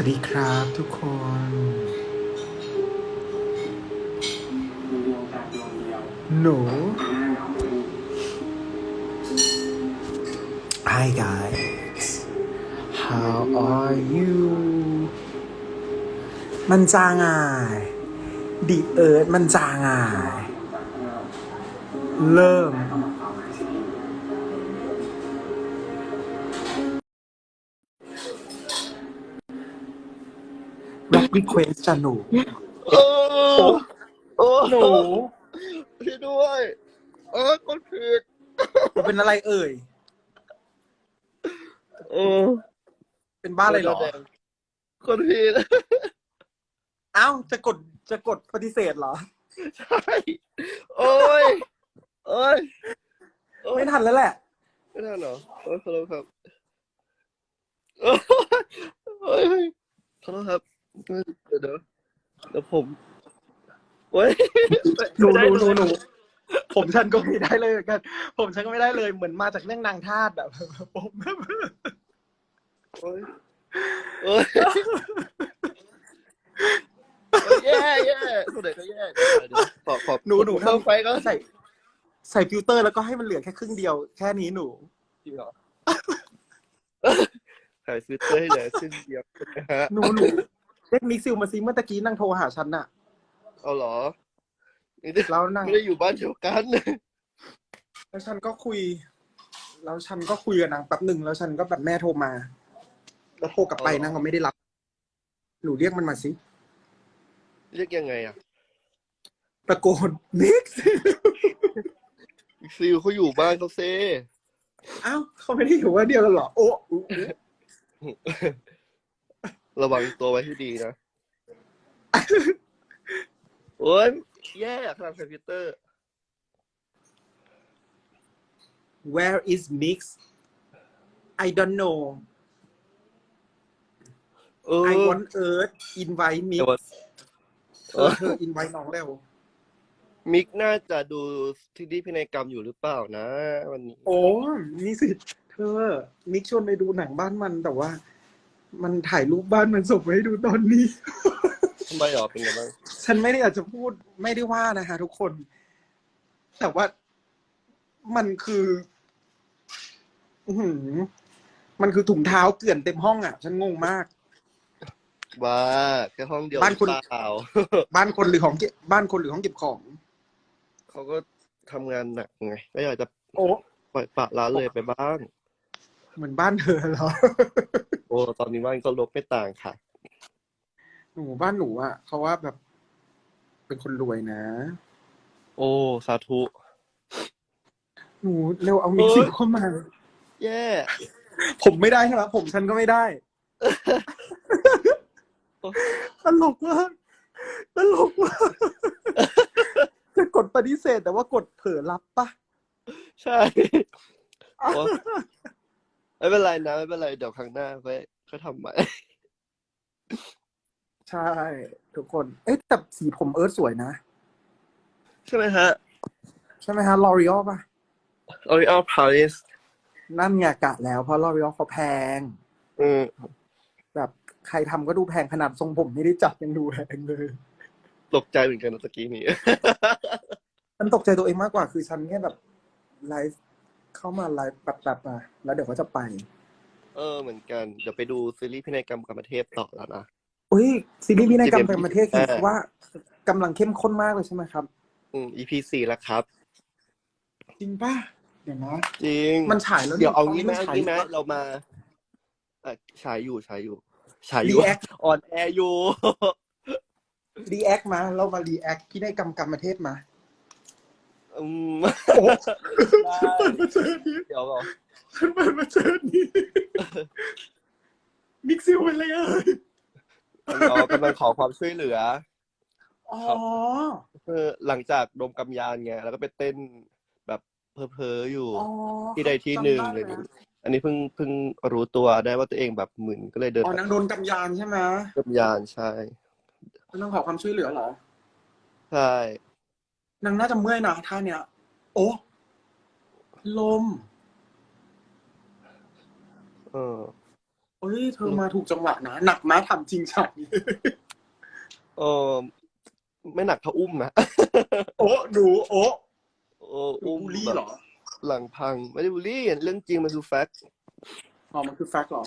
สวัสดีครับทุกคนหนู Hi guys How are you มันจางอ่ายดีเอิร์ดมันจางอ่ายเริ่ม Rock Request จ้ะหนูโอ้โอ้หนูช่วยด้วย เออกดผิดหนูเป็นอะไรเอ่ย เออเป็นบ้าอะไรเหรอกดผิดเอ้าจะกดจะกดปฏิเสธเหรอ ใช่โอ้ยโอ้ย โอ้ย ไม่ทันแล้วแหละ ไม่ทันเหรอ โอ้ยขอโทษครับ โอ้ยโอ้ยขอโทษครับ เดี๋ยวเดี๋ยวเดี๋ยวผมโอ้ยหนูหนูหนูหนูผมฉันก็ไม่ได้เลยเหมือนกัน ผมฉันก็ไม่ได้เลยเหมือนมาจากเรื่องนางทาสแบบผมโอ้ยโอ้ยแย่แย่คนไหนก็แย่เดี๋ยวเดี๋ยวขอขอหนูหนูเพิ่มไฟก็ใส่ ใส่ฟิลเตอร์แล้วก็ให้มันเหลือแค่ครึ่งเดียวแค่นี้หนูจริงเหรอถ่ายฟิลเตอร์ให้เหลือครึ่งเดียวนะฮะ หนูหนู เรียกมิกซิลมาซิเมื่อตะกี้นางโทรหาฉันน่ะ เอาเหรอไม่ได้แล้วนางไม่ได้อยู่บ้านเดียวกันแล้วฉันก็คุย แล้วฉันก็คุยกับนางแป๊บหนึ่งแล้วฉันก็แบบแม่โทรมา แล้วโทรกลับไปนางก็ไม่ได้รับ หนูเรียกมันมาสิเรียกยังไงอะตะโกนมิกซิลซิลเขาอยู่บ้านเขาเซ่อ้าวเขาไม่ได้อยู่ว่าเดียวกันเหรอ โอ้อุ๊อุ๊ ระวังตัวไว้ให้ดีนะ โอ้ยแย่ขนาดใส่ฟิลเตอร์ Where is Mix I don't know เออ I want Earth invite Mix เดี๋ยวเออเธอ invite น้องเร็ว มิกน่าจะดูที่ดีพินัยกรรมอยู่หรือเปล่านะ วันนี้ โอ้นี่สิ เธอ มิกชวนไปดูหนังบ้านมันแต่ว่า มันถ่ายรูปบ้านมันส่งมาให้ดูตอนนี้ ทำไมหรอเป็นไงบ้างฉันไม่ได้อยากจะพูดไม่ได้ว่านะคะทุกคน แต่ว่ามันคือ อือหือ มันคือถุงเท้าเกลื่อนเต็มห้องอะ ฉันงงมาก ว่าแค่ห้องเดียวบ้านคุณหรือเปล่า บ้านคนหรือของเก็บบ้านคนหรือห้องเก็บของ เขาก็ทำงานหนักไง ก็อยากจะโอ้ปล่อยปละละเลยไปบ้าง เหมือนบ้านเธอเหรอโอ้ตอนนี้บ้านก็ลบไม่ต่างค่ะ หนูบ้านหนูอะเขาว่าแบบ เป็นคนรวยนะ โอ้สาธุหนูเร็วเอามิกซิเข้ามา แย่ ผมไม่ได้ใช่ไหมผมฉันก็ไม่ได้ตลกมากตลกมากจะกดปฏิเสธแต่ว่ากดเผลอรับปะใช่โอ้ ไม่เป็นไรนะ ไม่เป็นไร เดี๋ยวครั้งหน้าค่อยค่อยทำใหม่ ใช่ ทุกคน เอ๊ะแต่สีผมเอิร์ธสวยนะ ใช่ไหมฮะ ใช่ไหมฮะลอรีออป่ะ L'Oreal Paris นั่นไงกะแล้วเพราะลอรีออเขาแพง อืมแบบใครทำก็ดูแพงขนาดทรงผมไม่ได้จับยังดูแพงเลย ตกใจเหมือนกันนะตะกี้นี้ ฉันตกใจตัวเองมากกว่าคือฉันแค่แบบไลฟ์ เข้ามาไลฟ์แบบแบบมาแล้วเดี๋ยวก็จะไป เออเหมือนกัน เดี๋ยวไปดูซีรีส์พินัยกรรมกับประเทศต่อแล้วนะ อุ้ยซีรีส์พินัยกรรมที่เป็นต่างประเทศคิดว่ากำลังเข้มข้นมากเลยใช่ไหมครับ อืม EP สี่แล้วครับ จริงป่ะเดี๋ยวนะจริง มันฉายแล้วเดี๋ยวเอาตนงี้นี้ไหมมันเอาฉายงี้ไหมอยู่เรามาเอ่อฉายอยู่ฉายอยู่ฉายอยู่ React ออนแอร์อยู่ รีแอคมาเรามารีแอคพินัยกรรมกรรมประเทศมา อืมโอ้ได้ฉันเปิดมาเจอนี้เดี๋ยวก่อนฉันเปิดมาเจอนี้มิกซิลเป็นอะไรเอ่ยเรากำลังขอความช่วยเหลืออ๋อเออหลังจากดมกำยานไงแล้วก็ไปเต้นแบบเพ้อๆอยู่อ๋อที่ใดที่หนึ่งจำเลได้ยนะอันนี้เพิ่งเพิ่งรู้ตัวได้ว่าตัวเองแบบหมึนก็เลยเดินอ๋อนางโดนกำยานใช่ไหมกำยานใช่นางขอความช่วยเหลือเหรอใช่ นางน่าจะเมื่อยนะท่าเนี้ย โอ้ลม เออโอ้อ้ยเธอมาถูกจังหวะนะหนักนะทำจริงฉันเออไม่หนักเท่าอุ้มนะโอ้หนูโอ้โอ้หนูอุ้มบูลลี่แบบเหรอ หลังพังไม่ได้บูลลี่เรื่องจริงมันคือแฟกต์อ๋อมันคือแฟกต์เหรอ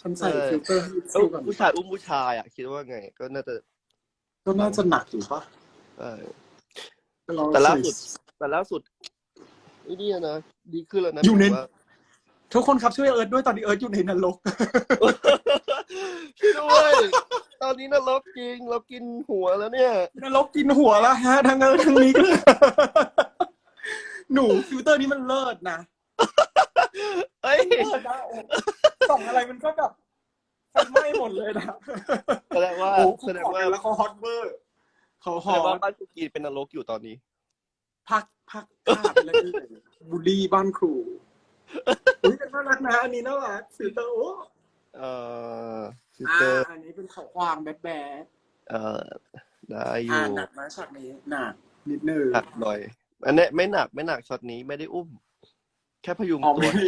ฉันใส่เออฟิลเตอร์ให้เอ้าสู้กันผู้ชายอุ้มผู้ชายอะ คิดว่าไง ก็น่าจะ ก็น่าจะหนักอยู่ปะเออเร แต่ล่าใส่สุด แต่ล่าสุดไอ้นี่นะ ดีขึ้นแล้วนะอยู่ในแบบว่าทุกคนครับช่วยเอิร์ธด้วยตอนนี้เอิร์ธอยู่ในนรก ช่วยด้วย ตอนนี้นรกจริง เรากินหัวแล้วเนี่ย นรกกินหัวแล้วฮะทางเอิร์ธทางนี้ก็หนูฟิลเตอร์นี้มันเลิศนะเอ้ย เลิศนะโอ้ส่องอะไรมันก็แบบไฟไหม้หมดเลยนะแสดงว่าโอ้แสดงว่า แล้วเขาฮอตเวอร์ เขาฮแสอดงว่าตบ้านกูกีนเป็นนรกอยู่ตอนนี้ พักพักภาพแล้วก็บูลลี่บ้านครูอุ้ยเป็นน่ารักนะอันนี้น่ารักฟิลเตอร์โอ้เอ่อฟิลอ่าเตอร์อันนี้เป็นเขาความแบดแบดเอ่อได้ออ่ายู่หนักนะฉากนี้หนักนิดนึงหนักหน่อย อันเนี้ยไม่หนักไม่หนักช็อตนี้ไม่ได้อุ้ม แค่พยุงอ๋อตัไม่วได้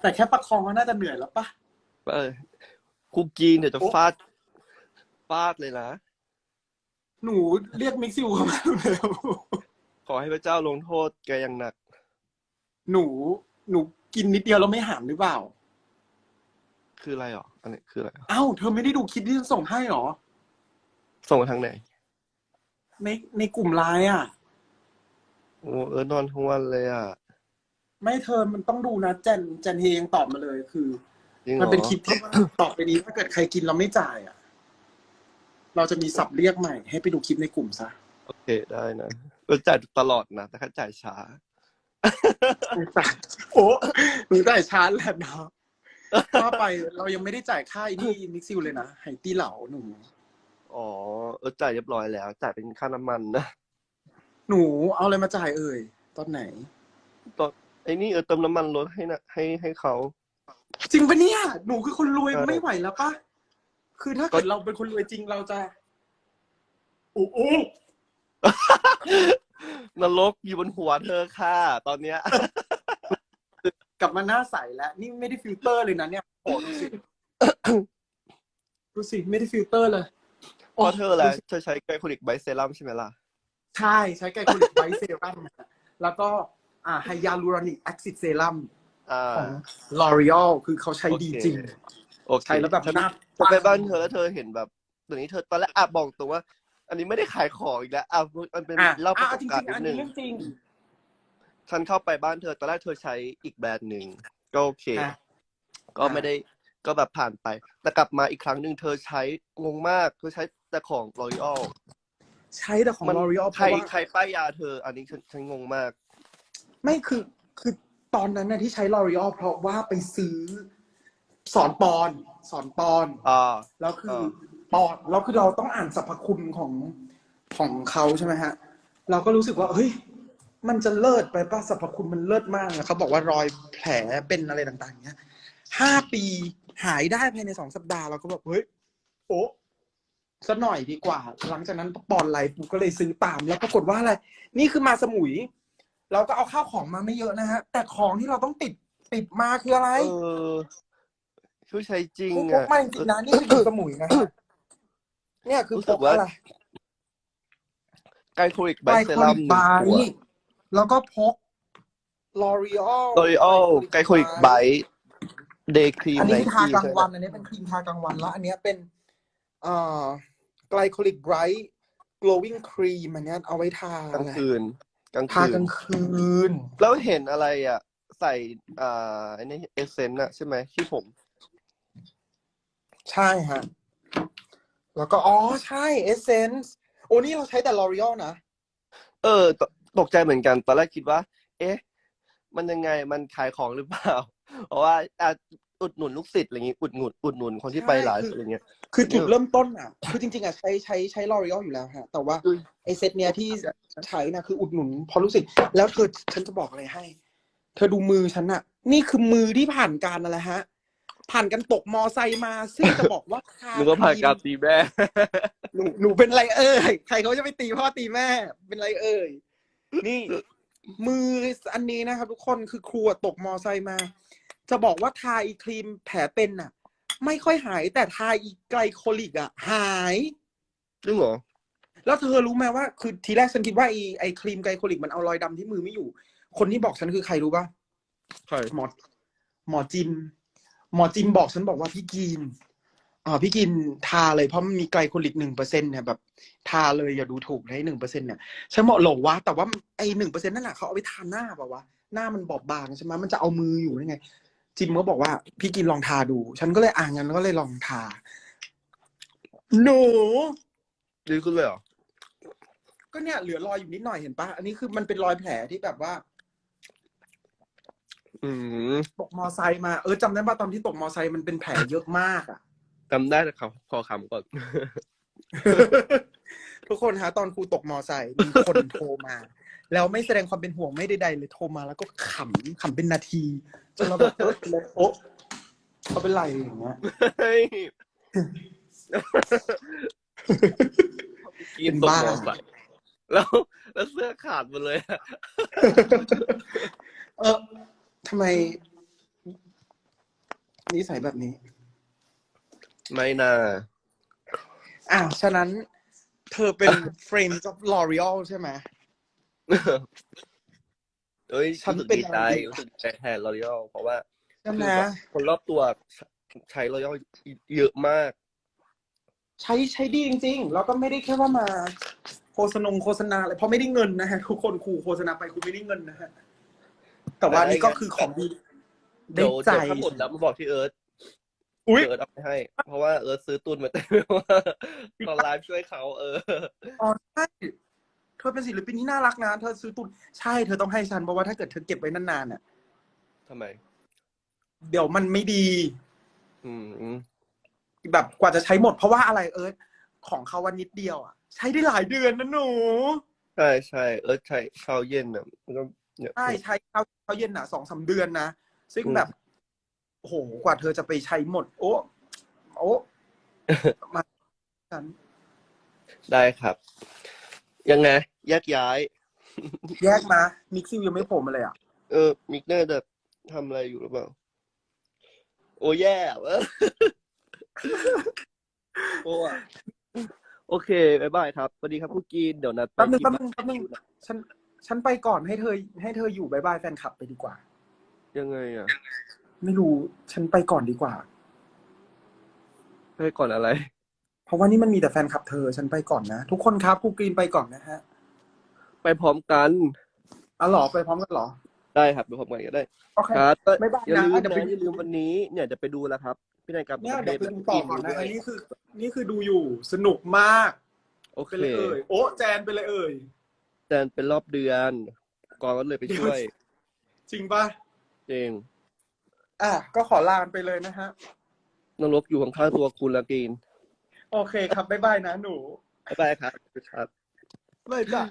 แต่แค่ประคองก็น่าจะเหนื่อยแล้วปะเออคุกกีนเดี๋ยวจะโอ้ฟาดฟาดเลยนะ หนูเรียกมิกซิวเข้ามาเร็วขอให้พระเจ้าลงโทษแกอย่างหนัก หนู หนูกินนิดเดียวแล้วไม่หามหรือเปล่า คืออะไรหรอ อันนี้คืออะไรหรอเอ้าเธอไม่ได้ดูคลิปที่ฉันส่งให้หรอ ส่งมาทางไหน ในในกลุ่มไลน์อะ โอ้เออนอนทั้งวันเลยอะ ไม่เธอมันต้องดูนะเจนเจนเฮยังตอบมาเลย คือ จริงเหรมันอเป็นคลิปที่ว่าตอบไปนี้ถ้าเกิดใครกินเราไม่จ่ายอะ เราจะมีสับเรียกใหม่ ให้ไปดูคลิปในกลุ่มซะโอเคได้นะเออจ่ายตลอดนะแต่แค่จ่ายช้าจ่ายโอ้หนูจ่ายชาร์จแหละเนาะว่าไปเรายังไม่ได้จ่ายค่าไอ้นี่มิกซิลเลยนะไฮตี้เหล่าหนูอ๋อเออจ่ายเรียบร้อยแล้วจ่ายเป็นค่าน้ำมันนะหนูเอาอะไรมาจ่ายเอ่ยตอนไหนตอนไอ้นี่เออเติมน้ำมันรถให้นะให้ให้เขาจริงปะเนี่ย หนูคือคนรวยใช่ไม่ไหวแล้วปะ คือถ้าเกิดเราเป็นคนรวยจริงเราจะอู้อู้นรกอยู่บนหัวเธอค่ะ ตอนเนี้ย กลับมาหน้าใสแล้ว นี่ไม่ได้ฟิลเตอร์เลยนะเนี่ยโอ้ดูสิดูสิไม่ได้ฟิลเตอร์เลยเพราะเธอแหละเธอใช้ไกลโคลิกไบเซรั่มใช่ไหมล่ะ ใช่ใช้ไกลโคลิกไบเซรั่มแล้วก็อ่าไฮยาลูรอนิกแอซิดเซรั่มอ่าของ L'Oreal คือเขาใช้ดีจริง โอเคใช้แล้วแบบฉันหน้าฉันไปบ้านเธอแล้วเธอเห็นแบบตอนนี้เธอตอนแรกอะบอกตรงว่า อันนี้ไม่ได้ขายของอีกแล้วอะมันเป็นอะเล่าประอะสจบการริณ์งนิๆดอันนึนี้งเรื่องจริง ฉันเข้าไปบ้านเธอตอนแรกเธอใช้อีกแบรนด์หนึ่งก็โอเค อะก็ไม่ได้ก็แบบผ่านไป แต่กลับมาอีกครั้งหนึ่งเธอใช้งงมากเธอใช้แต่ของ L'Oreal ใช้แต่ของ มัน L'Oreal เพใครราะว่า ใครป้ายยาเธอ อันนี้ฉันฉันงงมาก ไม่คือคือตอนนั้นนะที่ใช้ L'Oreal เพราะว่าไปซื้อ สอนปอนสอนปอนอ่า แล้วคือเออ ปอนแล้วคือเราต้องอ่านสรรพคุณของของเขาใช่ไหมฮะ เราก็รู้สึกว่าเฮ้ยมันจะเลิศไปป่ะสรรพคุณมันเลิศมากนะเขาบอกว่ารอยแผลเป็นอะไรต่างๆเนี้ยห้าปีหายได้ภายในสองสัปดาห์เราก็แบบเฮ้ยโอ้สักหน่อยดีกว่า หลังจากนั้นปอนไลฟ์ปุ๊บก็เลยซื้อตามแล้วปรากฏว่าอะไร นี่คือมาสมุย เราก็เอาข้าวของมาไม่เยอะนะฮะ แต่ของที่เราต้องติดติดมาคืออะไร เออ ช่วยใช้จริงพกอะมาจริงๆนะนี่คืออยู่สมุยนะฮะเนี่ยคือรู้พสึกกว่าอะไรไกลโคลิกไบไบเซโครั่ลิมกหนึ่ไบงขวดแล้วก็พก L'Oreal L'Oreal ไกลโคลิกไบเดย์ครีมอันไนนี้ทากี้กลางใช่ไหมวันอันนี้เป็นครีมทากลางวันแล้ว อันเนี้ยเป็นเอ่อไกลโคลิกไบรท์ glowing cream อันเนี้ยเอาไว้ทากลางอะไรคืนกลางทาคืกนลางคืน แล้วเห็นอะไรอะ ใส่อ่าไอ้นี่เอเซนต์อะใช่ไหมที่ผม ใช่ฮะ แล้วก็อ๋อใช่ Essence โอ้นี่เราใช้แต่ L'Oreal นะ เออตตกใจเหมือนกัน ตอนแรกคิดว่า เอ๊ะ มันยังไงมันขายของหรือเปล่า เพราะว่าอะอุดหนุนลูกศิษย์อะไรอย่างงี้ อุดหนุนอุดหนุนคนที่ไปไลฟ์อะไรเงี้ย คือจุดเริ่มต้นอะ คือจริงๆอะใช้ใช้ใช้ L'Oreal อยู่แล้วฮะ แต่ว่าอืม ไอเซตเนี้ยที่ใช้นะคืออุดหนุนเพราะรู้สึก แล้วเธอฉันจะบอกอะไรให้ เธอดูมือฉันอะนี่คือมือที่ผ่านการอะไรฮะ ผ่านกันตกมอไซค์มา ซึ่งจะบอกว่าทนึกว่าผ่านการตีแม่หนูหนูเป็นไรเอ่ยใครเขาจะไปตีพ่อตีแม่ เป็นไรเอ่ยนี่ มืออันนี้นะครับทุกคนคือครูอะตกมอไซค์มา จะบอกว่าทาอีครีมแผลเป็นน่ะ ไม่ค่อยหายแต่ทาอีไกลโคลิกอะ หายจริงเหรอแล้วเธอรู้ไหมว่า คือทีแรกฉันคิดว่าไอไอครีมไกลโคลิกมันเอารอยดำที่มือไม่อยู่ คนที่บอกฉันคือใครรู้ป่ะใช่หมอหมอจิม หมอจิมบอกฉันบอกว่าพี่กินอ่าพี่กินทาเลยเพราะมันมีไกลโคลิกหนึ่งเปอร์เซ็นเนี่ยแบบทาเลยอย่าดูถูกนะหนึ่งเปอร์เซ็นเนี่ยฉันบอกหลงว่าแต่ว่าไอหนึ่งเปอร์เซ็นนั่นแหละเขาเอาไปทาหน้าเปล่าวะหน้ามันบอบบางใช่ไหมมันจะเอามืออยู่ได้ไง จิมก็บอกว่า พี่กินลองทาดู ฉันก็เลยอ่านงั้นก็เลยลองทาหนูดีขึ้นเลยเหรอก็เนี่ยเหลือรอยอยู่นิดหน่อยเห็นปะอันนี้คือมันเป็นรอยแผลที่แบบว่า อืมตกมอไซค์มา เออจำได้ป่ะตอนที่ตกมอไซค์มันเป็นแผลเยอะมากอะจำได้แต่ขอขอคำก่อน ทุกคนฮะตอนครูตกมอไซค์มีคนโทรมา แล้วไม่แสดงความเป็นห่วงไม่ใดๆเลยโทรมาแล้วก็ขำขำเป็นนาทีจนเราแบบเออเลยโอ๊ะเขาเป็นไรอย่างเงี้ยเฮ้ยกินตกบ้ามอไซค์แล้วแล้วเสื้อขาดหมดเลยอะ เออ ทำไมนิสัยแบบนี้ ไม่น่าอะฉะนั้น เธอเป็น Friends of L'Oreal ใช่ไหม เอ้ยฉันรู้สึกเป็นดีใจอะไรรู้สึกดีใจแทนลอรีอลเพราะว่าใช่ไหมคือแบบคนรอบตัวใช้ลอรีอลเยอะมาก ใช้ใช้ดีจริง ๆ แล้วก็ไม่ได้แค่ว่ามา โฆษณงโฆษณาอะไรเพราะไม่ได้เงินนะฮะ ทุกคนครูโฆษณาไปครูไม่ได้เงินนะฮะ แต่ว่านี่ก็คือของดีได้เดี๋ยวใจ เดี๋ยวถ้าหมดแล้วมาบอกที่เอิร์ธอุ้ย เอิร์ธเอาไปให้ เพราะว่าเอิร์ธซื้อตุนมาเต็มเลยว่าตอนไลฟ์ช่วยเขาเออ อ๋อใช่เธอเป็นศิลปินที่น่ารักนะ เธอซื้อตุนใช่เธอต้องให้ฉันเพราะว่าถ้าเกิดเธอเก็บไว้นานๆน่ะ ทำไม เดี๋ยวมันไม่ดีอืมแบบกว่าจะใช้หมดเพราะว่าอะไรเอิร์ธของเขาวันนิดเดียวอะ ใช้ได้หลายเดือนนะหนู ใช่ใช่เอิร์ธใช้เช้าเย็นอะมันก็ เนี่ย ใช่ใช้เช้าเช้าเย็นอะสองสามเดือนนะ ซึ่งอืม แบบโอ้โหกว่าเธอจะไปใช้หมด โอ้โอ้มาฉันได้ครับ ยังไงแยกย้าย แยกมามิกซิลยังไม่โผล่มาเลยอะ เออ มิกเนอร์จะทำอะไรอยู่หรือเปล่า โอ้แย่เออโอ้อะโอเคบายบายครับสวัสดีครับผู้กินเดี๋ยวนัดไปแป๊บนึงที่แป๊บนึงแป๊บนึงฉัน ฉันไปก่อนให้เธอ ให้เธออยู่บายบายแฟนคลับไปดีกว่า ยังไงอะไม่รู้ฉันไปก่อนดีกว่า ให้ก่อนอะไร เพราะว่านี่มันมีแต่แฟนคลับเธอ ฉันไปก่อนนะ ทุกคนครับครูกรีนไปก่อนนะฮะไปพร้อมกันอ๋อเหรอไปพร้อมกันเหรอ ได้ครับไปพร้อมกันก็ได้โอเคครับก็บ๊ายบายอย่าลืมนะเดี๋ยวนะไปอย่าลืมวันนี้ เนี่ยจะไปดูแล้วครับพี่นายกับเนี่ยเดี๋ยวไปประดูภทต่อก่อนนะอันนี้คือ นี่คือดูอยู่สนุกมาก โอไปเคเลยเอ่ยโอ้แจนไปเลยเอ่ย แต่เป็นรอบเดือนก่อนก็เลยไปช่วยจริงป่ะเองอะก็ขอลากันไปเลยนะฮะนรกอยู่ข้างๆตัวคุณละกินโอเคครับบ๊ายบายนะหนูบ๊ายบายครับครับเลยจ้ะ